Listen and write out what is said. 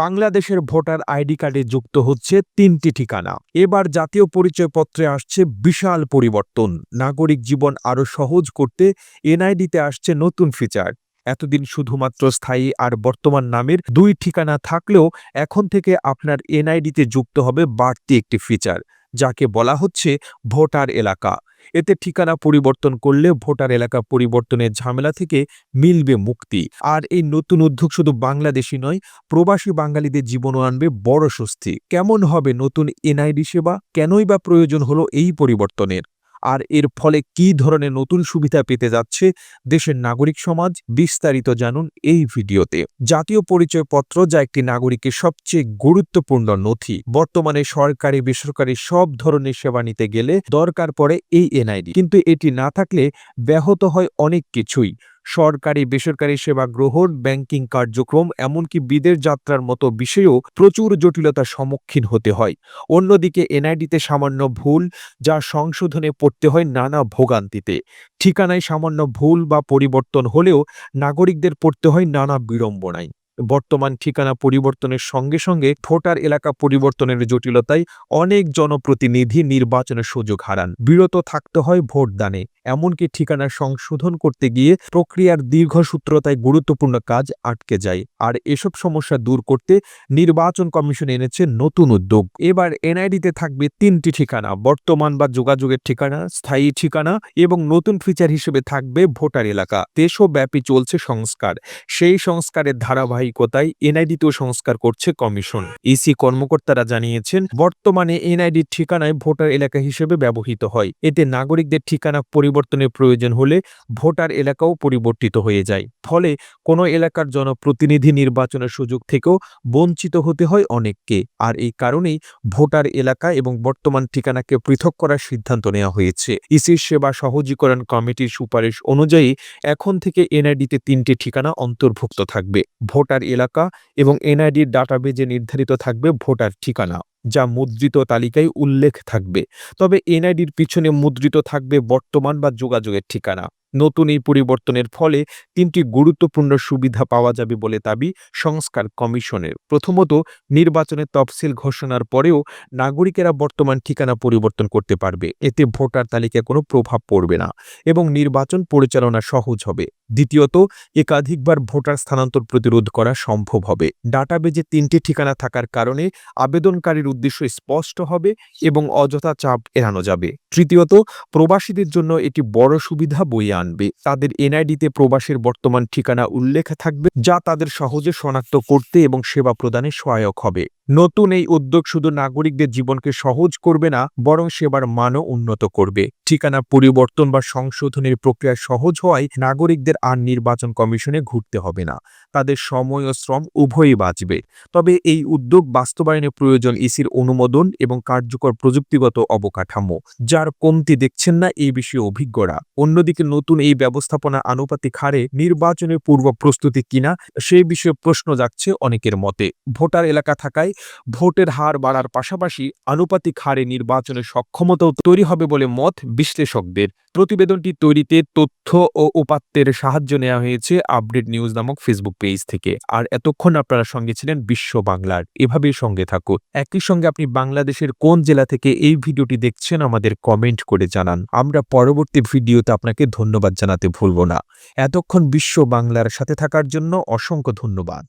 বাংলাদেশের voter ID কার্ডে যুক্ত হচ্ছে তিনটি ঠিকানা। এবার জাতীয় পরিচয়পত্রে আসছে বিশাল পরিবর্তন। নাগরিক জীবন আরও সহজ করতে এনআইডিতে আসছে নতুন ফিচার। এতদিন শুধুমাত্র স্থায়ী আর বর্তমান নামের দুই ঠিকানা থাকলেও এখন থেকে আপনার এনআইডিতে যুক্ত হবে বাড়তি একটি ফিচার, যাকে বলা হচ্ছে ভোটার এলাকা। এতে ঠিকানা পরিবর্তন করলে ভোটার এলাকা পরিবর্তনের ঝামেলা থেকে মিলবে মুক্তি। আর এই নতুন উদ্যোগ শুধু বাংলাদেশি নয়, প্রবাসী বাঙালিদের জীবনও আনবে বড় স্বস্তি। কেমন হবে নতুন এনআইডি সেবা? কেনই বা প্রয়োজন হলো এই পরিবর্তনের? আর এর ফলে কি ধরনের নতুন সুবিধা পেতে যাচ্ছে দেশের নাগরিক সমাজ, বিস্তারিত জানুন এই ভিডিওতে। জাতীয় পরিচয়পত্র যা একটি নাগরিকের সবচেয়ে গুরুত্বপূর্ণ নথি। বর্তমানে সরকারি, বেসরকারি সব ধরনের সেবা নিতে গেলে দরকার পড়ে এই এনআইডি। কিন্তু এটি না থাকলে ব্যাহত হয় অনেক কিছুই। সরকারি বেসরকারি সেবা গ্রহণ, ব্যাংকিং কার্যক্রম, এমনকি বিদেশ যাত্রার মতো বিষয়েও প্রচুর জটিলতার সম্মুখীন হতে হয়। অন্যদিকে এনআইডিতে সামান্য ভুল যা সংশোধনে পড়তে হয় নানা ভোগান্তিতে। ঠিকানায় সামান্য ভুল বা পরিবর্তন হলেও নাগরিকদের পড়তে হয় নানা বিড়ম্বনায়। বর্তমান ঠিকানা পরিবর্তনের সঙ্গে সঙ্গে ভোটার এলাকা পরিবর্তনের জটিলতায় অনেক জনপ্রতিনিধি নির্বাচনের সুযোগ হারান। বিরত থাকতে হয় ভোটদানে, এমনকি ঠিকানা সংশোধন করতে গিয়ে প্রক্রিয়ার দীর্ঘসূত্রতায় গুরুত্বপূর্ণ কাজ আটকে যায়। আর এসব সমস্যা দূর করতে নির্বাচন কমিশন এনেছে নতুন উদ্যোগ। এবার এনআইডিতে থাকবে তিনটি ঠিকানা, বর্তমান বা যোগাযোগের ঠিকানা, স্থায়ী ঠিকানা এবং নতুন ফিচার হিসেবে থাকবে ভোটার এলাকা। দেশব্যাপী চলছে সংস্কার। সেই সংস্কারের ধারাবাহিকতায় এনআইডিতেও সংস্কার করছে কমিশন। ইসি কর্মকর্তারা জানিয়েছেন, বর্তমানে এনআইডির ঠিকানায় ভোটার এলাকা হিসেবে ব্যবহৃত হয়। এতে নাগরিকদের ঠিকানা পরিবর্তনের প্রয়োজন হলে ভোটার এলাকাও পরিবর্তিত হয়ে যায়। ফলে কোনো এলাকার জনপ্রতিনিধি নির্বাচনের সুযোগ থেকেও বঞ্চিত হতে হয় অনেককে। আর এই কারণেই ভোটার এলাকা এবং বর্তমান ঠিকানাকে পৃথক করার সিদ্ধান্ত নেওয়া হয়েছে। ইসির সেবা সহজীকরণ কমিটির সুপারিশ অনুযায়ী এখন থেকে এনআইডিতে তিনটি ঠিকানা অন্তর্ভুক্ত থাকবে। ভোটার এলাকা এবং এনআইডির ডাটাবেজে নির্ধারিত থাকবে ভোটার ঠিকানা, যা মুদ্রিত তালিকায় উল্লেখ থাকবে। তবে এনআইডির পিছনে মুদ্রিত থাকবে বর্তমান বা যোগাযোগের ঠিকানা। নতুন এই পরিবর্তনের ফলে তিনটি গুরুত্বপূর্ণ সুবিধা পাওয়া যাবে বলে দাবি সংস্কার কমিশনের। প্রথমত, নির্বাচনের তফসিল ঘোষণার পরেও নাগরিকেরা বর্তমান ঠিকানা পরিবর্তন করতে পারবে। এতে ভোটার তালিকায় কোনো প্রভাব পড়বে না এবং নির্বাচন পরিচালনা সহজ হবে। দ্বিতীয়ত, একাধিকবার ভোটার স্থানান্তর প্রতিরোধ করা সম্ভব হবে। ডাটাবেজে তিনটি ঠিকানা থাকার কারণে আবেদনকারীর উদ্দেশ্য স্পষ্ট হবে এবং অযথা চাপ এড়ানো যাবে। তৃতীয়ত, প্রবাসীদের জন্য এটি বড় সুবিধা বয়ে আনবে তাদের এনআইডিতে প্রবাসের বর্তমান ঠিকানা উল্লেখ থাকবে, যা তাদের সহজে শনাক্ত করতে এবং সেবা প্রদানে সহায়ক হবে। নতুন এই উদ্যোগ শুধু নাগরিকদের জীবনকে সহজ করবে না, বরং সেবার মানও উন্নত করবে। ঠিকানা পরিবর্তন বা সংশোধনের প্রক্রিয়া সহজ হওয়ায় নাগরিকদের আর নির্বাচন কমিশনে ঘুরতে হবে না। তাদের সময় ও শ্রম উভয়ই বাঁচবে। তবে এই উদ্যোগ বাস্তবায়নে প্রয়োজন ইসির অনুমোদন এবং কার্যকর প্রযুক্তিগত অবকাঠামো, যার কমতি দেখছেন না এই বিষয়ে অভিজ্ঞরা। অন্যদিকে নতুন এই ব্যবস্থাপনা আনুপাতিক হারে নির্বাচনের পূর্ব প্রস্তুতি কিনা সেই বিষয়ে প্রশ্ন যাচ্ছে অনেকের মতে। ভোটার এলাকা থাকায় ভোটের হার বাড়ার পাশাপাশি আনুপাতিক হারে নির্বাচনের সক্ষমতাও তৈরি হবে বলে মত বিশ্লেষকদের। প্রতিবেদনটি তৈরিতে তথ্য ও উপাত্তের সাহায্য নেওয়া হয়েছে আপডেট নিউজ নামক ফেসবুক পেজ থেকে। আর এতক্ষণ আপনারা সঙ্গে ছিলেন বিশ্ব বাংলার। এভাবেই সঙ্গে থাকুন। একই সঙ্গে আপনি বাংলাদেশের কোন জেলা থেকে এই ভিডিওটি দেখছেন আমাদের কমেন্ট করে জানান। আমরা পরবর্তী ভিডিওতে আপনাকে ধন্যবাদ জানাতে ভুলব না। এতক্ষণ বিশ্ব বাংলার সাথে থাকার জন্য অসংখ্য ধন্যবাদ।